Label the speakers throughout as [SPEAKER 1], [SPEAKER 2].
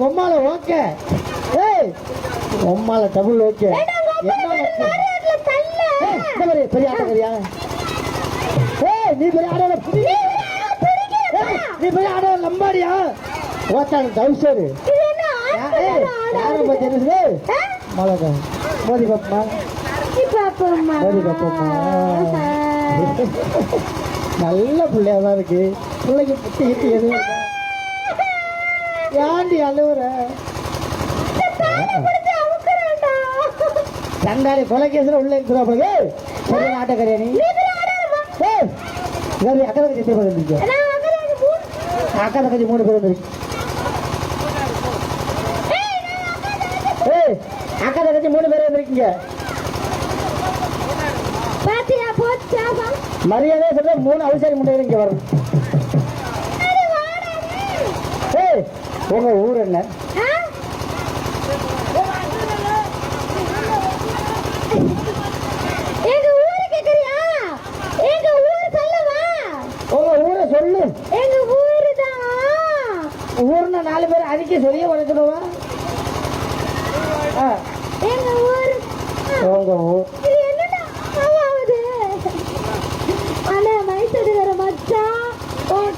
[SPEAKER 1] உம்மால ஓகே. ஏய் உம்மால டபுள் ஓகே. என்ன. ஏய், இந்த மாதிரி பெரிய ஆட்டக்காரியா ஏய் நீ பெரிய ஆட
[SPEAKER 2] நீ
[SPEAKER 1] பெரிய ஆட லம்பாடியா? ஓட்டாங்க டவுசரு யாரை பத்தி? மலக மோதி பாப்பமா? நல்ல பிள்ளையா தான் இருக்கு. பிள்ளைக்கு புத்தி கிட்டி எதுவும் ஏன்டி அழுவுற. சண்டாடி கொலைகேசில் உள்ள இருக்கிறா பிறகு பெரிய ஆட்டக்காரியா நீ இதாவது அக்கா தங்கச்சி எத்தனை பேர்
[SPEAKER 2] மூணு.
[SPEAKER 1] அக்கா தங்கச்சி மூணு பேர் வந்திருக்கு ஏய் அக்கா தங்கச்சி மூணு பேர் வந்திருக்கீங்க. மரியாதையா சொல்ல மூணு அவசர முட்டைகள் இங்க வரும்
[SPEAKER 2] அடி வாடா நீ.
[SPEAKER 1] ஏய் உங்க ஊர் என்ன?
[SPEAKER 2] ஆ? எங்க ஊரு கேக்குறியா? எங்க ஊரு சொல்லவா?
[SPEAKER 1] உங்க ஊரை சொல்லு.
[SPEAKER 2] எங்க ஊருதான்.
[SPEAKER 1] ஊர்னா நாலு பேர் அதுக்கே சொல்லியே ஆ,
[SPEAKER 2] எங்க ஊரு?
[SPEAKER 1] உங்க ஊர்
[SPEAKER 2] ஆமாவது அண்ணா மைசடுகிற மச்சான்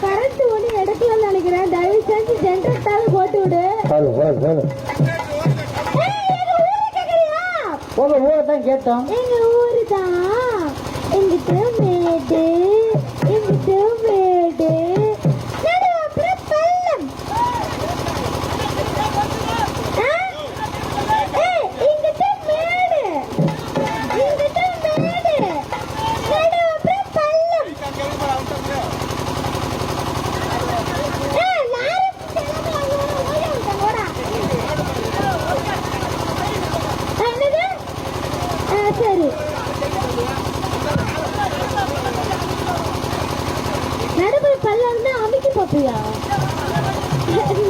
[SPEAKER 2] கரண்ட் ஒண்ணு எடுக்கலன்னு நினைக்கிறேன். எங்க ஊரு கேக்குறியா?
[SPEAKER 1] உங்க ஊரை தான் கேட்டோம்.
[SPEAKER 2] எங்க ஊரு தான். எங்கிட்ட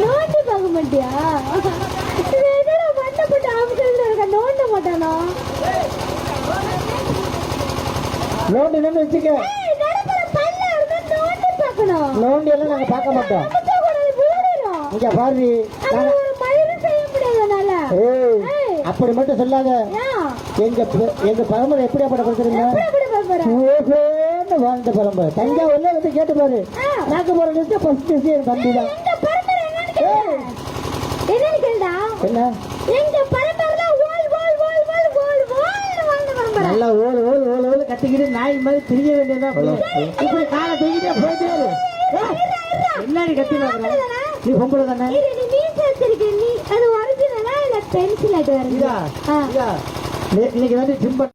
[SPEAKER 2] நோண்டி பார்க்க மாட்டியா போட்டு இருக்க நோண்ட மாட்டானா?
[SPEAKER 1] நோண்டி நின்று வச்சுக்க.
[SPEAKER 2] நோண்டி
[SPEAKER 1] எல்லாம் நாங்க பார்க்க மாட்டோம். இங்க பாரு. அப்படி மட்டும் சொல்லாத. எங்க எங்க பரம்பரை எப்படியாப்பட்ட படுத்துருங்க ஓஹோன்னு வாழ்ந்த பரம்பரை தஞ்சாவூர்ல வந்து கேட்டு பாரு. நாக்கு போற லிஸ்ட் ஃபர்ஸ்ட் என் தம்பி தான்.
[SPEAKER 2] எங்க பரம்பரை என்னன்னு கேளு என்னன்னு கேளுடா?
[SPEAKER 1] என்ன?
[SPEAKER 2] எங்க ஓல் ஓல் ஓல் ஓல் ஓல் ஓல் வாழ்ந்த பரம்பரை
[SPEAKER 1] நல்லா ஓடு ஓடு ஓடு ஓடு கட்டிக்கிட்டு நாய் மாதிரி திரிய வேண்டியதான் இப்படி காலை தூக்கிட்டே போயிட்டே இரு. ஏய், என்ன நீ பொம்பளை தானே?
[SPEAKER 2] நீ மீன் வச்சிருக்க நீ அது ஒரிஜினலா இல்ல பென்சில் அது
[SPEAKER 1] இன்னைக்கு வந்து ஜிம்